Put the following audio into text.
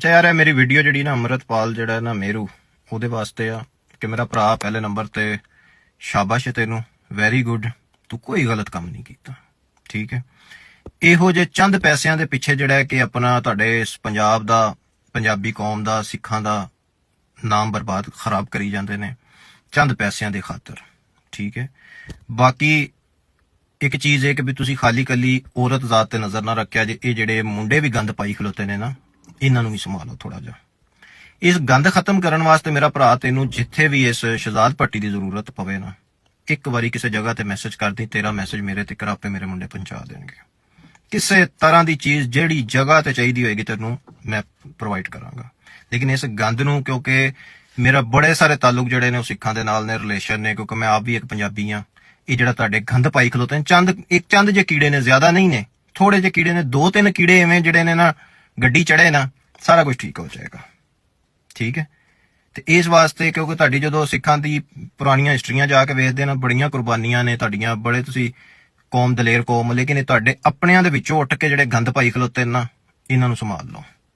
ਅੱਛਾ ਯਾਰ, ਇਹ ਮੇਰੀ ਵੀਡੀਓ ਜਿਹੜੀ ਨਾ ਅਮਰਤਪਾਲ ਜਿਹੜਾ ਨਾ ਮੇਰੂ, ਉਹਦੇ ਵਾਸਤੇ ਆ ਕਿ ਮੇਰਾ ਭਰਾ ਪਹਿਲੇ ਨੰਬਰ ਤੇ ਸ਼ਾਬਾਸ਼ ਹੈ ਤੈਨੂੰ ਵੈਰੀ ਗੁੱਡ ਤੂੰ ਕੋਈ ਗਲਤ ਕੰਮ ਨਹੀਂ ਕੀਤਾ, ਠੀਕ ਹੈ? ਇਹੋ ਜੇ ਚੰਦ ਪੈਸਿਆਂ ਦੇ ਪਿੱਛੇ ਜਿਹੜਾ ਕਿ ਆਪਣਾ ਤੁਹਾਡੇ ਪੰਜਾਬ ਦਾ, ਪੰਜਾਬੀ ਕੌਮ ਦਾ, ਸਿੱਖਾਂ ਦਾ ਨਾਮ ਬਰਬਾਦ ਖਰਾਬ ਕਰੀ ਜਾਂਦੇ ਨੇ, ਚੰਦ ਪੈਸਿਆਂ ਦੇ ਖਾਤਰ, ਠੀਕ ਹੈ? ਬਾਕੀ ਇੱਕ ਚੀਜ਼ ਇਹ ਕਿ ਵੀ ਤੁਸੀਂ ਖਾਲੀ ਕੱਲੀ ਔਰਤ ਜ਼ਾਤ ਤੇ ਨਜ਼ਰ ਨਾ ਰੱਖਿਆ ਜੇ, ਇਹ ਜਿਹੜੇ ਮੁੰਡੇ ਵੀ ਗੰਦ ਪਾਈ ਖਲੋਤੇ ਨੇ ਨਾ ਇਹਨਾਂ ਨੂੰ ਵੀ ਸੰਭਾਲੋ ਥੋੜਾ ਜਿਹਾ। ਇਸ ਗੰਦ ਖਤਮ ਕਰਨ ਵਾਸਤੇ ਮੇਰਾ ਭਰਾ ਤੈਨੂੰ ਜਿੱਥੇ ਵੀ ਇਸ ਸ਼ਹਜ਼ਾਦ ਪੱਟੀ ਦੀ ਜ਼ਰੂਰਤ ਪਵੇ ਨਾ, ਇੱਕ ਵਾਰੀ ਕਿਸੇ ਜਗ੍ਹਾ ਤੇ ਮੈਸੇਜ ਕਰਦੀ ਤੇਰਾ ਮੈਸੇਜ ਮੇਰੇ ਤੇ ਆਪੇ ਮੇਰੇ ਮੁੰਡੇ ਪਹੁੰਚਾ ਦੇਣਗੇ। ਕਿਸੇ ਤਰ੍ਹਾਂ ਦੀ ਚੀਜ਼ ਜਿਹੜੀ ਜਗ੍ਹਾ ਤੇ ਚਾਹੀਦੀ ਹੋਏਗੀ ਤੈਨੂੰ ਮੈਂ ਪ੍ਰੋਵਾਈਡ ਕਰਾਂਗਾ। ਲੇਕਿਨ ਇਸ ਗੰਦ ਨੂੰ ਕਿਉਂਕਿ ਮੇਰਾ ਬੜੇ ਸਾਰੇ ਤਾਲੁਕ ਜਿਹੜੇ ਨੇ ਉਹ ਸਿੱਖਾਂ ਦੇ ਨਾਲ ਨੇ ਰਿਲੇਸ਼ਨ ਨੇ, ਕਿਉਂਕਿ ਮੈਂ ਆਪ ਵੀ ਇੱਕ ਪੰਜਾਬੀ ਆ ਇਹ ਜਿਹੜਾ ਤੁਹਾਡੇ ਗੰਦ ਪਾਈ ਖਲੋਤੇ ਨੇ, ਚੰਦ, ਇੱਕ ਚੰਦ ਜੇ ਕੀੜੇ ਨੇ, ਜ਼ਿਆਦਾ ਨਹੀਂ ਨੇ। ਥੋੜੇ ਜਿਹੇ ਕੀੜੇ ਨੇ, ਦੋ ਤਿੰਨ ਕੀੜੇ ਐਵੇਂ ਜਿਹੜੇ ਨੇ ਨਾ ਗੱਡੀ ਚੜੇ ਨਾ, ਸਾਰਾ ਕੁਝ ਠੀਕ ਹੋ ਜਾਏਗਾ। ਠੀਕ ਹੈ? ਤੇ ਇਸ ਵਾਸਤੇ ਕਿਉਂਕਿ ਤੁਹਾਡੀ ਜਦੋਂ ਸਿੱਖਾਂ ਦੀ ਪੁਰਾਣੀਆਂ ਹਿਸਟਰੀਆਂ ਜਾ ਕੇ ਵੇਖਦੇ ਨਾ, ਬੜੀਆਂ ਕੁਰਬਾਨੀਆਂ ਨੇ ਤੁਹਾਡੀਆਂ, ਬੜੇ ਤੁਸੀਂ ਕੌਮ ਦਲੇਰ ਕੌਮ, ਲੇਕਿਨ ਇਹ ਤੁਹਾਡੇ ਆਪਣਿਆਂ ਦੇ ਵਿੱਚੋਂ ਉੱਠ ਕੇ ਜਿਹੜੇ ਗੰਦ ਪਾਈ ਖਲੋਤੇ ਨਾ, ਇਹਨਾਂ ਨੂੰ ਸੰਭਾਲ ਲਓ।